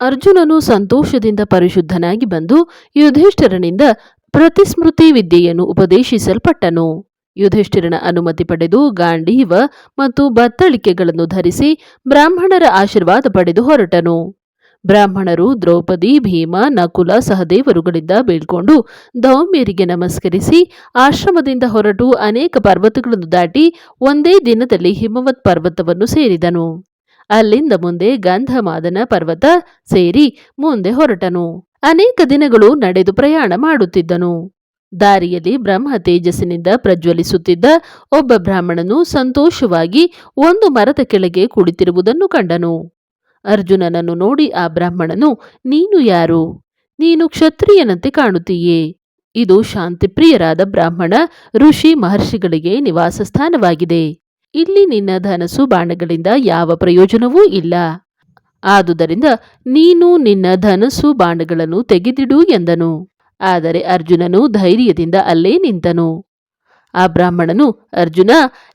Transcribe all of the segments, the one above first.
ಅರ್ಜುನನು ಸಂತೋಷದಿಂದ ಪರಿಶುದ್ಧನಾಗಿ ಬಂದು ಯುಧಿಷ್ಠಿರನಿಂದ ಪ್ರತಿಸ್ಮೃತಿ ವಿದ್ಯೆಯನ್ನು ಉಪದೇಶಿಸಲ್ಪಟ್ಟನು. ಯುಧಿಷ್ಠಿರನ ಅನುಮತಿ ಪಡೆದು ಗಾಂಡೀವ ಮತ್ತು ಬತ್ತಳಿಕೆಗಳನ್ನು ಧರಿಸಿ ಬ್ರಾಹ್ಮಣರ ಆಶೀರ್ವಾದ ಪಡೆದು ಹೊರಟನು. ಬ್ರಾಹ್ಮಣರು, ದ್ರೌಪದಿ, ಭೀಮ, ನಕುಲ ಸಹದೇವರುಗಳಿಂದ ಬೀಳ್ಕೊಂಡು ದೌಮ್ಯರಿಗೆ ನಮಸ್ಕರಿಸಿ ಆಶ್ರಮದಿಂದ ಹೊರಟು ಅನೇಕ ಪರ್ವತಗಳನ್ನು ದಾಟಿ ಒಂದೇ ದಿನದಲ್ಲಿ ಹಿಮವತ್ ಪರ್ವತವನ್ನು ಸೇರಿದನು. ಅಲ್ಲಿಂದ ಮುಂದೆ ಗಂಧಮಾದನ ಪರ್ವತ ಸೇರಿ ಮುಂದೆ ಹೊರಟನು. ಅನೇಕ ದಿನಗಳು ನಡೆದು ಪ್ರಯಾಣ ಮಾಡುತ್ತಿದ್ದನು. ದಾರಿಯಲ್ಲಿ ಬ್ರಹ್ಮ ತೇಜಸ್ಸಿನಿಂದ ಪ್ರಜ್ವಲಿಸುತ್ತಿದ್ದ ಒಬ್ಬ ಬ್ರಾಹ್ಮಣನು ಸಂತೋಷವಾಗಿ ಒಂದು ಮರದ ಕೆಳಗೆ ಕುಳಿತಿರುವುದನ್ನು ಕಂಡನು. ಅರ್ಜುನನನ್ನು ನೋಡಿ ಆ ಬ್ರಾಹ್ಮಣನು, ನೀನು ಯಾರು? ನೀನು ಕ್ಷತ್ರಿಯನಂತೆ ಕಾಣುತ್ತೀಯೇ? ಇದು ಶಾಂತಿಪ್ರಿಯರಾದ ಬ್ರಾಹ್ಮಣ, ಋಷಿ ಮಹರ್ಷಿಗಳಿಗೆ ನಿವಾಸ ಸ್ಥಾನವಾಗಿದೆ ಇಲ್ಲಿ ನಿನ್ನ ಧನಸು ಬಾಣಗಳಿಂದ ಯಾವ ಪ್ರಯೋಜನವೂ ಇಲ್ಲ. ಆದುದರಿಂದ ನೀನು ನಿನ್ನ ಧನಸು ಬಾಣಗಳನ್ನು ತೆಗೆದಿಡು ಎಂದನು. ಆದರೆ ಅರ್ಜುನನು ಧೈರ್ಯದಿಂದ ಅಲ್ಲೇ ನಿಂತನು. ಆ ಬ್ರಾಹ್ಮಣನು, ಅರ್ಜುನ,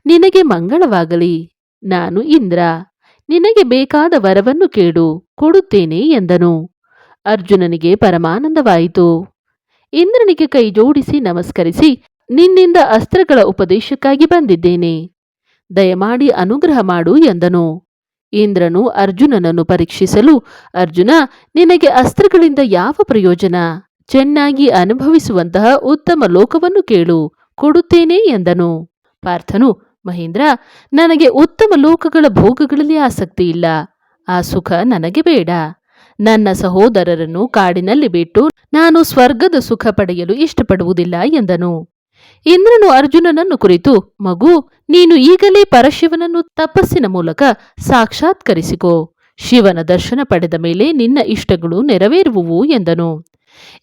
ನಿನಗೆ ಮಂಗಳವಾಗಲಿ. ನಾನು ಇಂದ್ರ. ನಿನಗೆ ಬೇಕಾದ ವರವನ್ನು ಕೇಳು ಕೊಡುತ್ತೇನೆ ಎಂದನು. ಅರ್ಜುನನಿಗೆ ಪರಮಾನಂದವಾಯಿತು. ಇಂದ್ರನಿಗೆ ಕೈಜೋಡಿಸಿ ನಮಸ್ಕರಿಸಿ ನಿನ್ನಿಂದ ಅಸ್ತ್ರಗಳ ಉಪದೇಶಕ್ಕಾಗಿ ಬಂದಿದ್ದೇನೆ. ದಯಮಾಡಿ ಅನುಗ್ರಹ ಮಾಡು ಎಂದನು. ಇಂದ್ರನು ಅರ್ಜುನನನ್ನು ಪರೀಕ್ಷಿಸಲು, ಅರ್ಜುನ, ನಿನಗೆ ಅಸ್ತ್ರಗಳಿಂದ ಯಾವ ಪ್ರಯೋಜನ? ಚೆನ್ನಾಗಿ ಅನುಭವಿಸುವಂತಹ ಉತ್ತಮ ಲೋಕವನ್ನು ಕೇಳು, ಕೊಡುತ್ತೇನೆ ಎಂದನು. ಪಾರ್ಥನು ಮಹೇಂದ್ರ, ನನಗೆ ಉತ್ತಮ ಲೋಕಗಳ ಭೋಗಗಳಲ್ಲಿ ಆಸಕ್ತಿ ಇಲ್ಲ. ಆ ಸುಖ ನನಗೆ ಬೇಡ. ನನ್ನ ಸಹೋದರರನ್ನು ಕಾಡಿನಲ್ಲಿ ಬಿಟ್ಟು ನಾನು ಸ್ವರ್ಗದ ಸುಖ ಪಡೆಯಲು ಇಷ್ಟಪಡುವುದಿಲ್ಲ ಎಂದನು. ಇಂದ್ರನು ಅರ್ಜುನನನ್ನು ಕುರಿತು, ಮಗು, ನೀನು ಈಗಲೇ ಪರಶಿವನನ್ನು ತಪಸ್ಸಿನ ಮೂಲಕ ಸಾಕ್ಷಾತ್ಕರಿಸಿಕೋ. ಶಿವನ ದರ್ಶನ ಪಡೆದ ಮೇಲೆ ನಿನ್ನ ಇಷ್ಟಗಳು ನೆರವೇರುವುವು ಎಂದನು.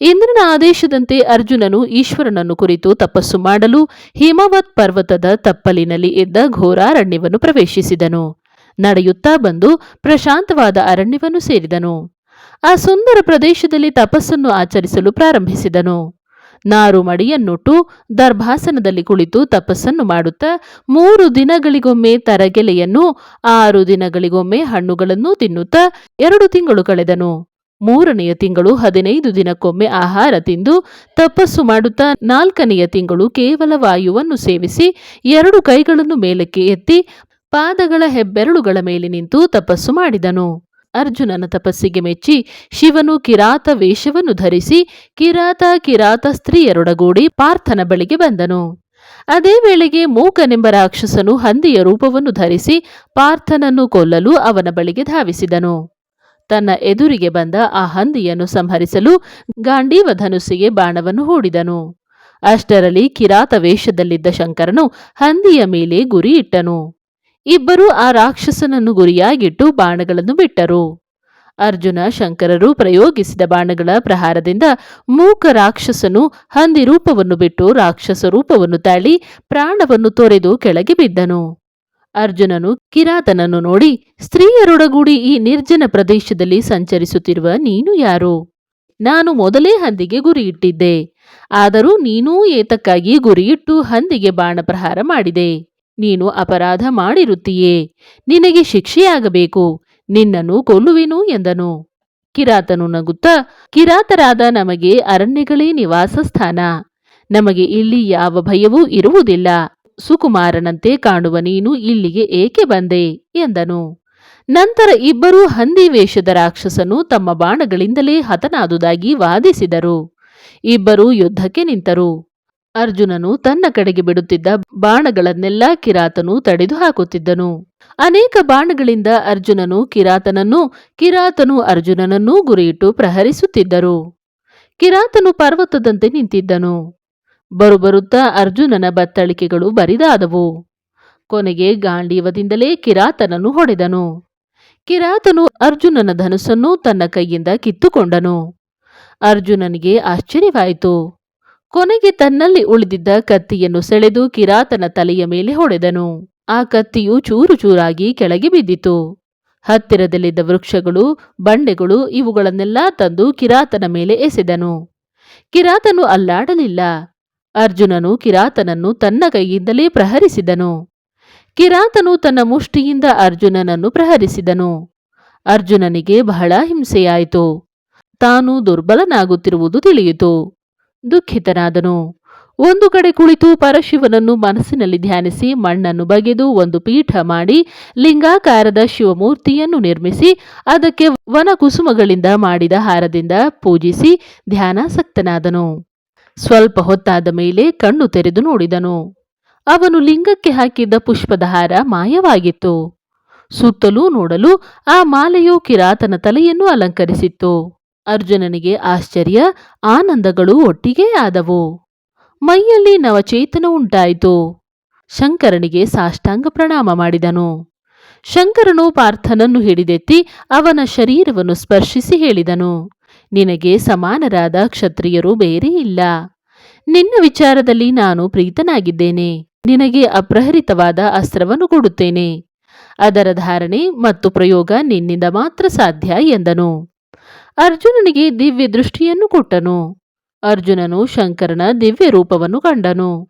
ಇಂದ್ರನ ಆದೇಶದಂತೆ ಅರ್ಜುನನು ಈಶ್ವರನನ್ನು ಕುರಿತು ತಪಸ್ಸು ಮಾಡಲು ಹಿಮವತ್ ಪರ್ವತದ ತಪ್ಪಲಿನಲ್ಲಿ ಇದ್ದ ಘೋರಾರಣ್ಯವನ್ನು ಪ್ರವೇಶಿಸಿದನು. ನಡೆಯುತ್ತಾ ಬಂದು ಪ್ರಶಾಂತವಾದ ಅರಣ್ಯವನ್ನು ಸೇರಿದನು. ಆ ಸುಂದರ ಪ್ರದೇಶದಲ್ಲಿ ತಪಸ್ಸನ್ನು ಆಚರಿಸಲು ಪ್ರಾರಂಭಿಸಿದನು. ನಾರು ಮಡಿಯನ್ನುಟ್ಟು ದರ್ಭಾಸನದಲ್ಲಿ ಕುಳಿತು ತಪಸ್ಸನ್ನು ಮಾಡುತ್ತಾ ಮೂರು ದಿನಗಳಿಗೊಮ್ಮೆ ತರಗೆಲೆಯನ್ನು, ಆರು ದಿನಗಳಿಗೊಮ್ಮೆ ಹಣ್ಣುಗಳನ್ನು ತಿನ್ನುತ್ತಾ ಎರಡು ತಿಂಗಳು ಕಳೆದನು. ಮೂರನೆಯ ತಿಂಗಳು ಹದಿನೈದು ದಿನಕ್ಕೊಮ್ಮೆ ಆಹಾರ ತಿಂದು ತಪಸ್ಸು ಮಾಡುತ್ತಾ ನಾಲ್ಕನೆಯ ತಿಂಗಳು ಕೇವಲ ವಾಯುವನ್ನು ಸೇವಿಸಿ ಎರಡು ಕೈಗಳನ್ನು ಮೇಲಕ್ಕೆ ಎತ್ತಿ ಪಾದಗಳ ಹೆಬ್ಬೆರಳುಗಳ ಮೇಲೆ ನಿಂತು ತಪಸ್ಸು ಮಾಡಿದನು. ಅರ್ಜುನನ ತಪಸ್ಸಿಗೆ ಮೆಚ್ಚಿ ಶಿವನು ಕಿರಾತ ವೇಷವನ್ನು ಧರಿಸಿ ಕಿರಾತ ಕಿರಾತ ಸ್ತ್ರೀಯರೊಡಗೂಡಿ ಪಾರ್ಥನ ಬಳಿಗೆ ಬಂದನು. ಅದೇ ವೇಳೆಗೆ ಮೂಕನೆಂಬ ರಾಕ್ಷಸನು ಹಂದಿಯ ರೂಪವನ್ನು ಧರಿಸಿ ಪಾರ್ಥನನ್ನು ಕೊಲ್ಲಲು ಅವನ ಬಳಿಗೆ ಧಾವಿಸಿದನು. ತನ್ನ ಎದುರಿಗೆ ಬಂದ ಆ ಹಂದಿಯನ್ನು ಸಂಹರಿಸಲು ಗಾಂಡೀವ ಧನುಸ್ಸಿಗೆ ಬಾಣವನ್ನು ಹೂಡಿದನು. ಅಷ್ಟರಲ್ಲಿ ಕಿರಾತ ವೇಷದಲ್ಲಿದ್ದ ಶಂಕರನು ಹಂದಿಯ ಮೇಲೆ ಗುರಿ ಇಟ್ಟನು. ಇಬ್ಬರೂ ಆ ರಾಕ್ಷಸನನ್ನು ಗುರಿಯಾಗಿಟ್ಟು ಬಾಣಗಳನ್ನು ಬಿಟ್ಟರು. ಅರ್ಜುನ ಶಂಕರರು ಪ್ರಯೋಗಿಸಿದ ಬಾಣಗಳ ಪ್ರಹಾರದಿಂದ ಮೂಕ ರಾಕ್ಷಸನು ಹಂದಿ ರೂಪವನ್ನು ಬಿಟ್ಟು ರಾಕ್ಷಸ ರೂಪವನ್ನು ತಾಳಿ ಪ್ರಾಣವನ್ನು ತೊರೆದು ಕೆಳಗೆ ಬಿದ್ದನು. ಅರ್ಜುನನು ಕಿರಾತನನ್ನು ನೋಡಿ, ಸ್ತ್ರೀಯರೊಡಗೂಡಿ ಈ ನಿರ್ಜನ ಪ್ರದೇಶದಲ್ಲಿ ಸಂಚರಿಸುತ್ತಿರುವ ನೀನು ಯಾರು? ನಾನು ಮೊದಲೇ ಹಂದಿಗೆ ಗುರಿಯಿಟ್ಟಿದ್ದೆ, ಆದರೂ ನೀನೂ ಏತಕ್ಕಾಗಿ ಗುರಿಯಿಟ್ಟು ಹಂದಿಗೆ ಬಾಣ ಪ್ರಹಾರ ಮಾಡಿದೆ. ನೀನು ಅಪರಾಧ ಮಾಡಿರುತ್ತೀಯೇ, ನಿನಗೆ ಶಿಕ್ಷೆಯಾಗಬೇಕು, ನಿನ್ನನ್ನು ಕೊಲ್ಲುವೆನು ಎಂದನು. ಕಿರಾತನು ನಗುತ್ತಾ, ಕಿರಾತರಾದ ನಮಗೆ ಅರಣ್ಯಗಳೇ ನಿವಾಸ ಸ್ಥಾನ ನಮಗೆ ಇಲ್ಲಿ ಯಾವ ಭಯವೂ ಇರುವುದಿಲ್ಲ. ಸುಕುಮಾರನಂತೆ ಕಾಣುವ ನೀನು ಇಲ್ಲಿಗೆ ಏಕೆ ಬಂದೆ? ಎಂದನು. ನಂತರ ಇಬ್ಬರೂ ಹಂದಿ ವೇಷದ ರಾಕ್ಷಸನು ತಮ್ಮ ಬಾಣಗಳಿಂದಲೇ ಹತನಾದುದಾಗಿ ವಾದಿಸಿದರು. ಇಬ್ಬರೂ ಯುದ್ಧಕ್ಕೆ ನಿಂತರು. ಅರ್ಜುನನು ತನ್ನ ಕಡೆಗೆ ಬಿಡುತ್ತಿದ್ದ ಬಾಣಗಳನ್ನೆಲ್ಲ ಕಿರಾತನು ತಡೆದು ಹಾಕುತ್ತಿದ್ದನು. ಅನೇಕ ಬಾಣಗಳಿಂದ ಅರ್ಜುನನು ಕಿರಾತನನ್ನು, ಕಿರಾತನು ಅರ್ಜುನನನ್ನೂ ಗುರಿಯಿಟ್ಟು ಪ್ರಹರಿಸುತ್ತಿದ್ದರು. ಕಿರಾತನು ಪರ್ವತದಂತೆ ನಿಂತಿದ್ದನು. ಬರುಬರುತ್ತಾ ಅರ್ಜುನನ ಬತ್ತಳಿಕೆಗಳು ಬರಿದಾದವು. ಕೊನೆಗೆ ಗಾಂಡೀವದಿಂದಲೇ ಕಿರಾತನನ್ನು ಹೊಡೆದನು. ಕಿರಾತನು ಅರ್ಜುನನ ಧನುಸ್ಸನ್ನು ತನ್ನ ಕೈಯಿಂದ ಕಿತ್ತುಕೊಂಡನು. ಅರ್ಜುನನಿಗೆ ಆಶ್ಚರ್ಯವಾಯಿತು. ಕೊನೆಗೆ ತನ್ನಲ್ಲಿ ಉಳಿದಿದ್ದ ಕತ್ತಿಯನ್ನು ಸೆಳೆದು ಕಿರಾತನ ತಲೆಯ ಮೇಲೆ ಹೊಡೆದನು. ಆ ಕತ್ತಿಯು ಚೂರು ಚೂರಾಗಿ ಕೆಳಗೆ ಬಿದ್ದಿತು. ಹತ್ತಿರದಲ್ಲಿದ್ದ ವೃಕ್ಷಗಳು, ಬಂಡೆಗಳು ಇವುಗಳನ್ನೆಲ್ಲ ತಂದು ಕಿರಾತನ ಮೇಲೆ ಎಸೆದನು. ಕಿರಾತನು ಅಲ್ಲಾಡಲಿಲ್ಲ. ಅರ್ಜುನನು ಕಿರಾತನನ್ನು ತನ್ನ ಕೈಯಿಂದಲೇ ಪ್ರಹರಿಸಿದನು. ಕಿರಾತನು ತನ್ನ ಮುಷ್ಟಿಯಿಂದ ಅರ್ಜುನನನ್ನು ಪ್ರಹರಿಸಿದನು. ಅರ್ಜುನನಿಗೆ ಬಹಳ ಹಿಂಸೆಯಾಯಿತು. ತಾನು ದುರ್ಬಲನಾಗುತ್ತಿರುವುದು ತಿಳಿಯಿತು. ದುಃಖಿತನಾದನು. ಒಂದು ಕಡೆ ಕುಳಿತು ಪರಶಿವನನ್ನು ಮನಸ್ಸಿನಲ್ಲಿ ಧ್ಯಾನಿಸಿ ಮಣ್ಣನ್ನು ಬಗೆದು ಒಂದು ಪೀಠ ಮಾಡಿ ಲಿಂಗಾಕಾರದ ಶಿವಮೂರ್ತಿಯನ್ನು ನಿರ್ಮಿಸಿ ಅದಕ್ಕೆ ವನಕುಸುಮಗಳಿಂದ ಮಾಡಿದ ಹಾರದಿಂದ ಪೂಜಿಸಿ ಧ್ಯಾನಾಸಕ್ತನಾದನು. ಸ್ವಲ್ಪ ಹೊತ್ತಾದ ಮೇಲೆ ಕಣ್ಣು ತೆರೆದು ನೋಡಿದನು. ಅವನು ಲಿಂಗಕ್ಕೆ ಹಾಕಿದ್ದ ಪುಷ್ಪದ ಹಾರ ಮಾಯವಾಗಿತ್ತು. ಸುತ್ತಲೂ ನೋಡಲು ಆ ಮಾಲೆಯು ಕಿರಾತನ ತಲೆಯನ್ನು ಅಲಂಕರಿಸಿತ್ತು. ಅರ್ಜುನನಿಗೆ ಆಶ್ಚರ್ಯ, ಆನಂದಗಳು ಒಟ್ಟಿಗೇ ಆದವು. ಮೈಯಲ್ಲಿ ನವಚೇತನ ಉಂಟಾಯಿತು. ಶಂಕರನಿಗೆ ಸಾಷ್ಟಾಂಗ ಪ್ರಣಾಮ ಮಾಡಿದನು. ಶಂಕರನು ಪಾರ್ಥನನ್ನು ಹಿಡಿದೆತ್ತಿ ಅವನ ಶರೀರವನ್ನು ಸ್ಪರ್ಶಿಸಿ ಹೇಳಿದನು. ನಿನಗೆ ಸಮಾನರಾದ ಕ್ಷತ್ರಿಯರು ಬೇರೆ ಇಲ್ಲ. ನಿನ್ನ ವಿಚಾರದಲ್ಲಿ ನಾನು ಪ್ರೀತನಾಗಿದ್ದೇನೆ. ನಿನಗೆ ಅಪ್ರಹರಿತವಾದ ಅಸ್ತ್ರವನ್ನು ಕೊಡುತ್ತೇನೆ. ಅದರ ಧಾರಣೆ ಮತ್ತು ಪ್ರಯೋಗ ನಿನ್ನಿಂದ ಮಾತ್ರ ಸಾಧ್ಯ ಎಂದನು. ಅರ್ಜುನನಿಗೆ ದಿವ್ಯ ದೃಷ್ಟಿಯನ್ನು ಕೊಟ್ಟನು. ಅರ್ಜುನನು ಶಂಕರನ ದಿವ್ಯ ರೂಪವನ್ನು ಕಂಡನು.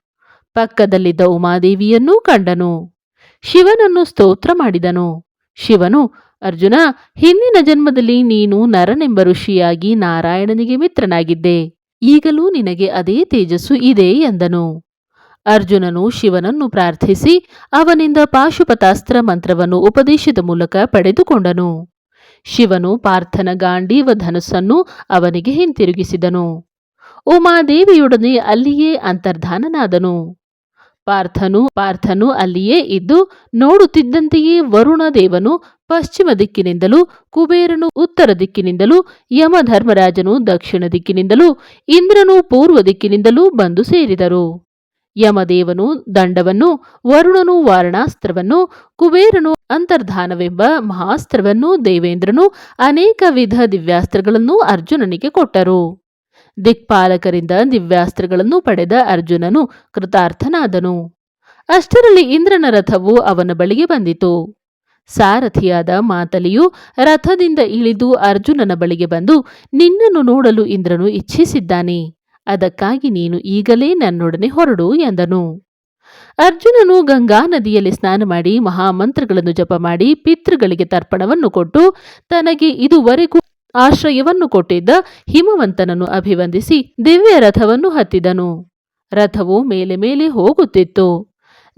ಪಕ್ಕದಲ್ಲಿದ್ದ ಉಮಾದೇವಿಯನ್ನೂ ಕಂಡನು. ಶಿವನನ್ನು ಸ್ತೋತ್ರ ಮಾಡಿದನು. ಶಿವನು ಅರ್ಜುನ, ಹಿಂದಿನ ಜನ್ಮದಲ್ಲಿ ನೀನು ನರನೆಂಬ ಋಷಿಯಾಗಿ ನಾರಾಯಣನಿಗೆ ಮಿತ್ರನಾಗಿದ್ದೆ. ಈಗಲೂ ನಿನಗೆ ಅದೇ ತೇಜಸ್ಸು ಇದೆ ಎಂದನು. ಅರ್ಜುನನು ಶಿವನನ್ನು ಪ್ರಾರ್ಥಿಸಿ ಅವನಿಂದ ಪಾಶುಪತಾಸ್ತ್ರ ಮಂತ್ರವನ್ನು ಉಪದೇಶದ ಮೂಲಕ ಪಡೆದುಕೊಂಡನು. ಶಿವನು ಪಾರ್ಥನ ಗಾಂಡೀವ ಧನುಸ್ಸನ್ನು ಅವನಿಗೆ ಹಿಂತಿರುಗಿಸಿದನು. ಉಮಾದೇವಿಯೊಡನೆ ಅಲ್ಲಿಯೇ ಅಂತರ್ಧಾನನಾದನು. ಪಾರ್ಥನು ಪಾರ್ಥನು ಅಲ್ಲಿಯೇ ಇದ್ದು ನೋಡುತ್ತಿದ್ದಂತೆಯೇ ವರುಣ ದೇವನು ಪಶ್ಚಿಮ ದಿಕ್ಕಿನಿಂದಲೂ ಕುಬೇರನು ಉತ್ತರ ದಿಕ್ಕಿನಿಂದಲೂ ಯಮಧರ್ಮರಾಜನು ದಕ್ಷಿಣ ದಿಕ್ಕಿನಿಂದಲೂ ಇಂದ್ರನು ಪೂರ್ವ ದಿಕ್ಕಿನಿಂದಲೂ ಬಂದು ಸೇರಿದರು. ಯಮದೇವನು ದಂಡವನ್ನು, ವರುಣನು ವಾರಣಾಸ್ತ್ರವನ್ನು, ಕುಬೇರನು ಅಂತರ್ಧಾನವೆಂಬ ಮಹಾಸ್ತ್ರವನ್ನು ದೇವೇಂದ್ರನು ಅನೇಕ ವಿಧ ದಿವ್ಯಾಸ್ತ್ರಗಳನ್ನು ಅರ್ಜುನನಿಗೆ ಕೊಟ್ಟರು. ದಿಕ್ಪಾಲಕರಿಂದ ದಿವ್ಯಾಸ್ತ್ರಗಳನ್ನು ಪಡೆದ ಅರ್ಜುನನು ಕೃತಾರ್ಥನಾದನು. ಅಷ್ಟರಲ್ಲಿ ಇಂದ್ರನ ರಥವು ಅವನ ಬಳಿಗೆ ಬಂದಿತು. ಸಾರಥಿಯಾದ ಮಾತಲಿಯು ರಥದಿಂದ ಇಳಿದು ಅರ್ಜುನನ ಬಳಿಗೆ ಬಂದು ನಿನ್ನನ್ನು ನೋಡಲು ಇಂದ್ರನು ಇಚ್ಛಿಸಿದ್ದಾನೆ. ಅದಕ್ಕಾಗಿ ನೀನು ಈಗಲೇ ನನ್ನೊಡನೆ ಹೊರಡು ಎಂದನು. ಅರ್ಜುನನು ಗಂಗಾ ನದಿಯಲ್ಲಿ ಸ್ನಾನ ಮಾಡಿ ಮಹಾಮಂತ್ರಗಳನ್ನು ಜಪ ಮಾಡಿ ಪಿತೃಗಳಿಗೆ ತರ್ಪಣವನ್ನು ಕೊಟ್ಟು ತನಗೆ ಇದುವರೆಗೂ ಆಶ್ರಯವನ್ನು ಕೊಟ್ಟಿದ್ದ ಹಿಮವಂತನನ್ನು ಅಭಿವಂದಿಸಿ ದಿವ್ಯ ರಥವನ್ನು ಹತ್ತಿದನು. ರಥವು ಮೇಲೆ ಮೇಲೆ ಹೋಗುತ್ತಿತ್ತು.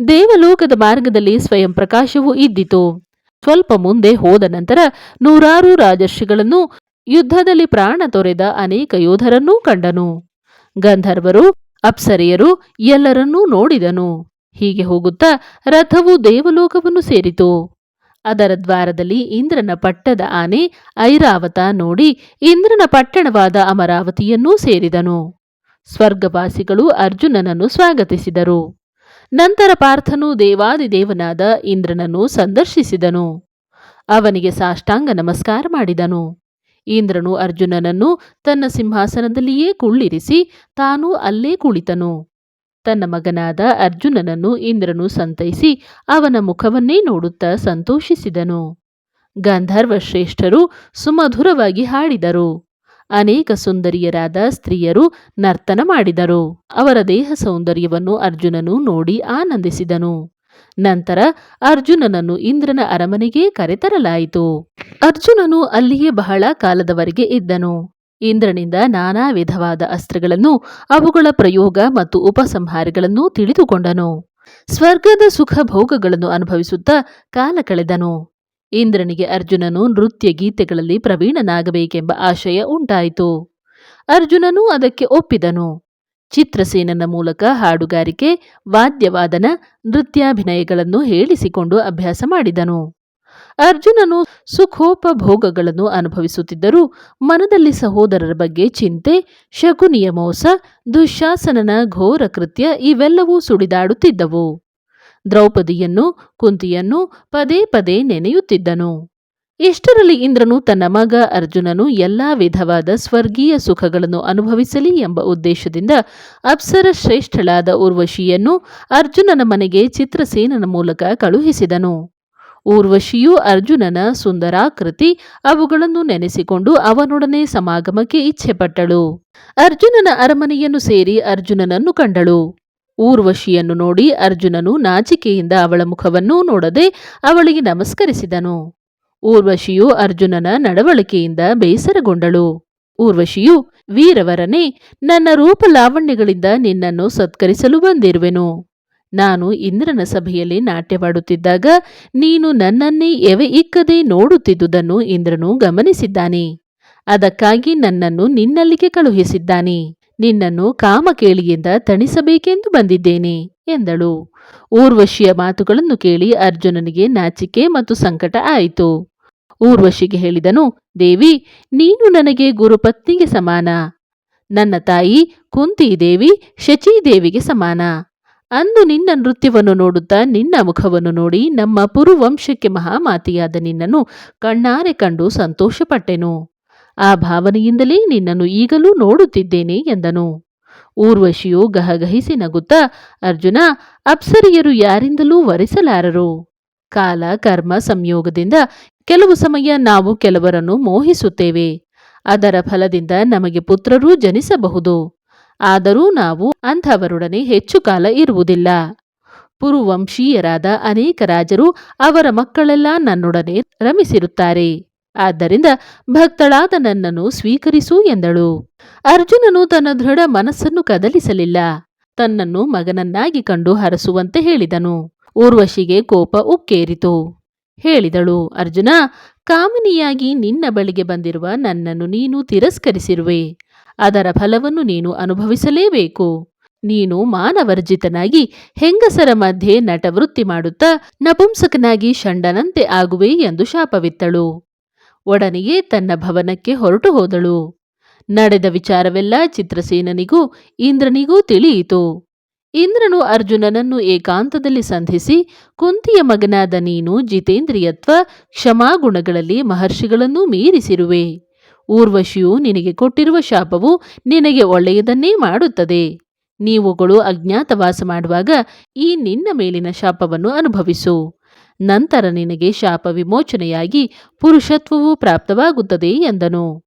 ದೇವಲೋಕದ ಮಾರ್ಗದಲ್ಲಿ ಸ್ವಯಂ ಪ್ರಕಾಶವೂ ಇದ್ದಿತು. ಸ್ವಲ್ಪ ಮುಂದೆ ಹೋದ ನಂತರ ನೂರಾರು ರಾಜರ್ಷಿಗಳನ್ನು ಯುದ್ಧದಲ್ಲಿ ಪ್ರಾಣ ತೊರೆದ ಅನೇಕ ಯೋಧರನ್ನೂ ಕಂಡನು. ಗಂಧರ್ವರು, ಅಪ್ಸರಿಯರು ಎಲ್ಲರನ್ನೂ ನೋಡಿದನು. ಹೀಗೆ ಹೋಗುತ್ತಾ ರಥವು ದೇವಲೋಕವನ್ನು ಸೇರಿತು. ಅದರ ದ್ವಾರದಲ್ಲಿ ಇಂದ್ರನ ಪಟ್ಟದ ಆನೆ ಐರಾವತ ನೋಡಿ ಇಂದ್ರನ ಪಟ್ಟಣವಾದ ಅಮರಾವತಿಯನ್ನೂ ಸೇರಿದನು. ಸ್ವರ್ಗವಾಸಿಗಳು ಅರ್ಜುನನನ್ನು ಸ್ವಾಗತಿಸಿದರು. ನಂತರ ಪಾರ್ಥನು ದೇವಾದಿದೇವನಾದ ಇಂದ್ರನನ್ನು ಸಂದರ್ಶಿಸಿದನು. ಅವನಿಗೆ ಸಾಷ್ಟಾಂಗ ನಮಸ್ಕಾರ ಮಾಡಿದನು. ಇಂದ್ರನು ಅರ್ಜುನನನ್ನು ತನ್ನ ಸಿಂಹಾಸನದಲ್ಲಿಯೇ ಕುಳ್ಳಿರಿಸಿ ತಾನೂ ಅಲ್ಲೇ ಕುಳಿತನು. ತನ್ನ ಮಗನಾದ ಅರ್ಜುನನನ್ನು ಇಂದ್ರನು ಸಂತೈಸಿ ಅವನ ಮುಖವನ್ನೇ ನೋಡುತ್ತಾ ಸಂತೋಷಿಸಿದನು. ಗಂಧರ್ವ ಶ್ರೇಷ್ಠರು ಸುಮಧುರವಾಗಿ ಹಾಡಿದರು. ಅನೇಕ ಸುಂದರಿಯರಾದ ಸ್ತ್ರೀಯರು ನರ್ತನ ಮಾಡಿದರು. ಅವರ ದೇಹ ಸೌಂದರ್ಯವನ್ನು ಅರ್ಜುನನು ನೋಡಿ ಆನಂದಿಸಿದನು. ನಂತರ ಅರ್ಜುನನನ್ನು ಇಂದ್ರನ ಅರಮನೆಗೆ ಕರೆತರಲಾಯಿತು. ಅರ್ಜುನನು ಅಲ್ಲಿಯೇ ಬಹಳ ಕಾಲದವರೆಗೆ ಇದ್ದನು. ಇಂದ್ರನಿಂದ ನಾನಾ ವಿಧವಾದ ಅಸ್ತ್ರಗಳನ್ನು, ಅವುಗಳ ಪ್ರಯೋಗ ಮತ್ತು ಉಪಸಂಹಾರಗಳನ್ನು ತಿಳಿದುಕೊಂಡನು. ಸ್ವರ್ಗದ ಸುಖ ಭೋಗಗಳನ್ನು ಅನುಭವಿಸುತ್ತಾ ಕಾಲ ಕಳೆದನು. ಇಂದ್ರನಿಗೆ ಅರ್ಜುನನು ನೃತ್ಯ ಗೀತೆಗಳಲ್ಲಿ ಪ್ರವೀಣನಾಗಬೇಕೆಂಬ ಆಶಯ ಉಂಟಾಯಿತು. ಅರ್ಜುನನು ಅದಕ್ಕೆ ಒಪ್ಪಿದನು. ಚಿತ್ರಸೇನನ ಮೂಲಕ ಹಾಡುಗಾರಿಕೆ, ವಾದ್ಯವಾದನ, ನೃತ್ಯಾಭಿನಯಗಳನ್ನು ಹೇಳಿಸಿಕೊಂಡು ಅಭ್ಯಾಸ ಮಾಡಿದನು. ಅರ್ಜುನನು ಸುಖೋಪಭೋಗಗಳನ್ನು ಅನುಭವಿಸುತ್ತಿದ್ದರೂ ಮನದಲ್ಲಿ ಸಹೋದರರ ಬಗ್ಗೆ ಚಿಂತೆ ಶಕುನಿಯ ಮೋಸ, ದುಶಾಸನನ ಘೋರ ಕೃತ್ಯ ಇವೆಲ್ಲವೂ ಸುಡಿದಾಡುತ್ತಿದ್ದವು ದ್ರೌಪದಿಯನ್ನು, ಕುಂತಿಯನ್ನು ಪದೇ ಪದೇ ನೆನೆಯುತ್ತಿದ್ದನು. ಇಷ್ಟರಲ್ಲಿ ಇಂದ್ರನು ತನ್ನ ಮಗ ಅರ್ಜುನನು ಎಲ್ಲಾ ವಿಧವಾದ ಸ್ವರ್ಗೀಯ ಸುಖಗಳನ್ನು ಅನುಭವಿಸಲಿ ಎಂಬ ಉದ್ದೇಶದಿಂದ ಅಪ್ಸರ ಶ್ರೇಷ್ಠಳಾದ ಉರ್ವಶಿಯನ್ನು ಅರ್ಜುನನ ಮನೆಗೆ ಚಿತ್ರಸೇನನ ಮೂಲಕ ಕಳುಹಿಸಿದನು. ಊರ್ವಶಿಯು ಅರ್ಜುನನ ಸುಂದರಾಕೃತಿ ಅವುಗಳನ್ನು ನೆನೆಸಿಕೊಂಡು ಅವನೊಡನೆ ಸಮಾಗಮಕ್ಕೆ ಇಚ್ಛೆಪಟ್ಟಳು ಅರ್ಜುನನ ಅರಮನೆಯನ್ನು ಸೇರಿ ಅರ್ಜುನನನ್ನು ಕಂಡಳು. ಊರ್ವಶಿಯನ್ನು ನೋಡಿ ಅರ್ಜುನನು ನಾಚಿಕೆಯಿಂದ ಅವಳ ಮುಖವನ್ನು ನೋಡದೆ ಅವಳಿಗೆ ನಮಸ್ಕರಿಸಿದನು. ಊರ್ವಶಿಯು ಅರ್ಜುನನ ನಡವಳಿಕೆಯಿಂದ ಬೇಸರಗೊಂಡಳು. ಊರ್ವಶಿಯು, ವೀರವರನೇ, ನನ್ನ ರೂಪ ಲಾವಣ್ಯಗಳಿಂದ ನಿನ್ನನ್ನು ಸತ್ಕರಿಸಲು ಬಂದಿರುವೆನು. ನಾನು ಇಂದ್ರನ ಸಭೆಯಲ್ಲಿ ನಾಟ್ಯವಾಡುತ್ತಿದ್ದಾಗ ನೀನು ನನ್ನನ್ನೇ ಎವೆ ಇಕ್ಕದೆ ನೋಡುತ್ತಿದ್ದುದನ್ನು ಇಂದ್ರನು ಗಮನಿಸಿದ್ದಾನೆ. ಅದಕ್ಕಾಗಿ ನನ್ನನ್ನು ನಿನ್ನಲ್ಲಿಗೆ ಕಳುಹಿಸಿದ್ದಾನೆ. ನಿನ್ನನ್ನು ಕಾಮಕೇಳಿಯಿಂದ ತಣಿಸಬೇಕೆಂದು ಬಂದಿದ್ದೇನೆ, ಎಂದಳು. ಊರ್ವಶಿಯ ಮಾತುಗಳನ್ನು ಕೇಳಿ ಅರ್ಜುನನಿಗೆ ನಾಚಿಕೆ ಮತ್ತು ಸಂಕಟ ಆಯಿತು. ಊರ್ವಶಿಗೆ ಹೇಳಿದನು, ದೇವಿ, ನೀನು ನನಗೆ ಗುರುಪತ್ನಿಗೆ ಸಮಾನ. ನನ್ನ ತಾಯಿ ಕುಂತಿದೇವಿ ಶಚೀದೇವಿಗೆ ಸಮಾನ. ಅಂದು ನಿನ್ನ ನೃತ್ಯವನ್ನು ನೋಡುತ್ತಾ ನಿನ್ನ ಮುಖವನ್ನು ನೋಡಿ ನಮ್ಮ ಪುರುವಂಶಕ್ಕೆ ಮಹಾಮಾತಿಯಾದ ನಿನ್ನನ್ನು ಕಣ್ಣಾರೆ ಕಂಡು ಸಂತೋಷಪಟ್ಟೆನು. ಆ ಭಾವನೆಯಿಂದಲೇ ನಿನ್ನನ್ನು ಈಗಲೂ ನೋಡುತ್ತಿದ್ದೇನೆ ಎಂದನು. ಊರ್ವಶಿಯು ಗಹಗಹಿಸಿ ನಗುತ್ತಾ, ಅರ್ಜುನ, ಅಪ್ಸರಿಯರು ಯಾರಿಂದಲೂ ವರಿಸಲಾರರು? ಕಾಲ ಕರ್ಮ ಸಂಯೋಗದಿಂದ ಕೆಲವು ಸಮಯ ನಾವು ಕೆಲವರನ್ನು ಮೋಹಿಸುತ್ತೇವೆ. ಅದರ ಫಲದಿಂದ ನಮಗೆ ಪುತ್ರರೂ ಜನಿಸಬಹುದು. ಆದರೂ ನಾವು ಅಂಥವರೊಡನೆ ಹೆಚ್ಚು ಕಾಲ ಇರುವುದಿಲ್ಲ. ಪುರುವಂಶೀಯರಾದ ಅನೇಕ ರಾಜರು ಅವರ ಮಕ್ಕಳೆಲ್ಲ ನನ್ನೊಡನೆ ರಮಿಸಿರುತ್ತಾರೆ. ಆದ್ದರಿಂದ ಭಕ್ತಳಾದ ನನ್ನನ್ನು ಸ್ವೀಕರಿಸು ಎಂದಳು. ಅರ್ಜುನನು ತನ್ನ ದೃಢ ಮನಸ್ಸನ್ನು ಕದಲಿಸಲಿಲ್ಲ. ತನ್ನನ್ನು ಮಗನನ್ನಾಗಿ ಕಂಡು ಹರಸುವಂತೆ ಹೇಳಿದನು. ಊರ್ವಶಿಗೆ ಕೋಪ ಉಕ್ಕೇರಿತು. ಹೇಳಿದಳು, ಅರ್ಜುನ, ಕಾಮಿನಿಯಾಗಿ ನಿನ್ನ ಬಳಿಗೆ ಬಂದಿರುವ ನನ್ನನ್ನು ನೀನು ತಿರಸ್ಕರಿಸಿರುವೆ. ಅದರ ಫಲವನ್ನು ನೀನು ಅನುಭವಿಸಲೇಬೇಕು. ನೀನು ಮಾನವರ್ಜಿತನಾಗಿ ಹೆಂಗಸರ ಮಧ್ಯೆ ನಟವೃತ್ತಿ ಮಾಡುತ್ತಾ ನಪುಂಸಕನಾಗಿ ಷಂಡನಂತೆ ಆಗುವೆ ಎಂದು ಶಾಪವಿತ್ತಳು. ಒಡನೆಯೇ ತನ್ನ ಭವನಕ್ಕೆ ಹೊರಟು ಹೋದಳು. ನಡೆದ ವಿಚಾರವೆಲ್ಲ ಚಿತ್ರಸೇನನಿಗೂ ಇಂದ್ರನಿಗೂ ತಿಳಿಯಿತು. ಇಂದ್ರನು ಅರ್ಜುನನನ್ನು ಏಕಾಂತದಲ್ಲಿ ಸಂಧಿಸಿ, ಕುಂತಿಯ ಮಗನಾದ ನೀನು ಜಿತೇಂದ್ರಿಯತ್ವ ಕ್ಷಮಾಗುಣಗಳಲ್ಲಿ ಮಹರ್ಷಿಗಳನ್ನೂ ಮೀರಿಸಿರುವೆ. ಊರ್ವಶಿಯು ನಿನಗೆ ಕೊಟ್ಟಿರುವ ಶಾಪವು ನಿನಗೆ ಒಳ್ಳೆಯದನ್ನೇ ಮಾಡುತ್ತದೆ. ನೀವುಗಳು ಅಜ್ಞಾತವಾಸ ಮಾಡುವಾಗ ಈ ನಿನ್ನ ಮೇಲಿನ ಶಾಪವನ್ನು ಅನುಭವಿಸು. ನಂತರ ನಿನಗೆ ಶಾಪ ವಿಮೋಚನೆಯಾಗಿ ಪುರುಷತ್ವವು ಪ್ರಾಪ್ತವಾಗುತ್ತದೆ ಎಂದನು.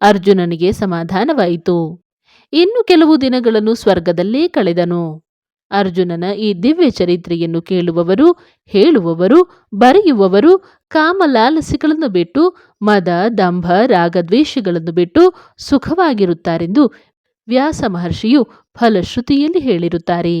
ಅರ್ಜುನನಿಗೆ ಸಮಾಧಾನವಾಯಿತು. ಇನ್ನು ಕೆಲವು ದಿನಗಳನ್ನು ಸ್ವರ್ಗದಲ್ಲೇ ಕಳೆದನು. ಅರ್ಜುನನ ಈ ದಿವ್ಯ ಚರಿತ್ರೆಯನ್ನು ಕೇಳುವವರು, ಹೇಳುವವರು, ಬರೆಯುವವರು, ಕಾಮಲಾಲಸಿಗಳನ್ನು ಬಿಟ್ಟು, ಮದ, ದಂಭ, ರಾಗದ್ವೇಷಗಳನ್ನು ಬಿಟ್ಟು ಸುಖವಾಗಿರುತ್ತಾರೆಂದು ವ್ಯಾಸ ಮಹರ್ಷಿಯು ಫಲಶ್ರುತಿಯಲ್ಲಿ ಹೇಳಿರುತ್ತಾರೆ.